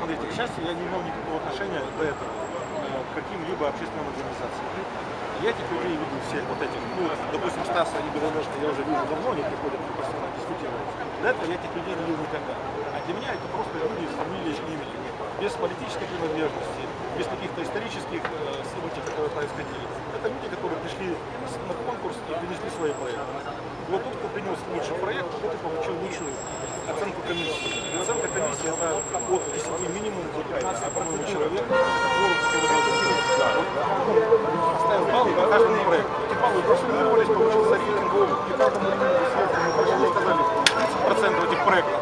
смотрите, к счастью, я не имел никакого отношения до этого э, к каким-либо общественным организациям. Я этих людей видел всех вот этих, ну, допустим, Стаса и Белоножка я уже вижу давно, они приходят на постоянно дискутировать. До этого я этих людей не видел никогда. А для меня это просто люди с фамилией и именем, без политической принадлежности, без каких-то исторических э, событий, которые происходили. Это люди, которые пришли на конкурс и принесли свои проекты. Вот тот, кто принес лучший проект, тот и получил лучшую оценку комиссии. И оценка комиссии это каждому проекту. Баллы прошлись, получился рейтинг, и каждому сверху мы прошли сказали 30% этих проектов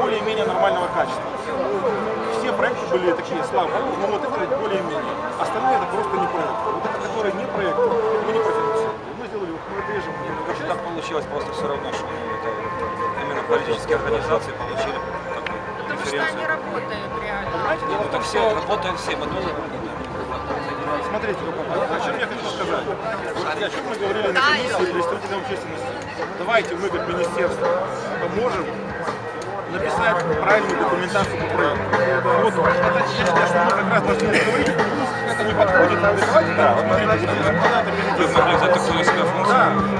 более-менее нормального качества. Все проекты были такие слабые, но вот это более-менее. Остальные это просто не проекты. Вот это, которые не проекты, мы не профинансировали. Мы сделали, вот мы режем. Как же так получилось просто все равно, что ну, это именно политические организации получили такую Потому что они работают реально. Понимаете, дело в Ну, том, так все, что работаем все, мы тоже. Смотрите, о чем я хочу сказать. Вот о чем мы говорили на комиссии строительной общественности. Давайте мы, как министерство, поможем написать правильную документацию по проекту. Вот, это, я считаю, что мы как раз должны говорить, это не подходит, давайте, да, смотрите, господа, это Вы перед могли взять такую себя функцию. Да,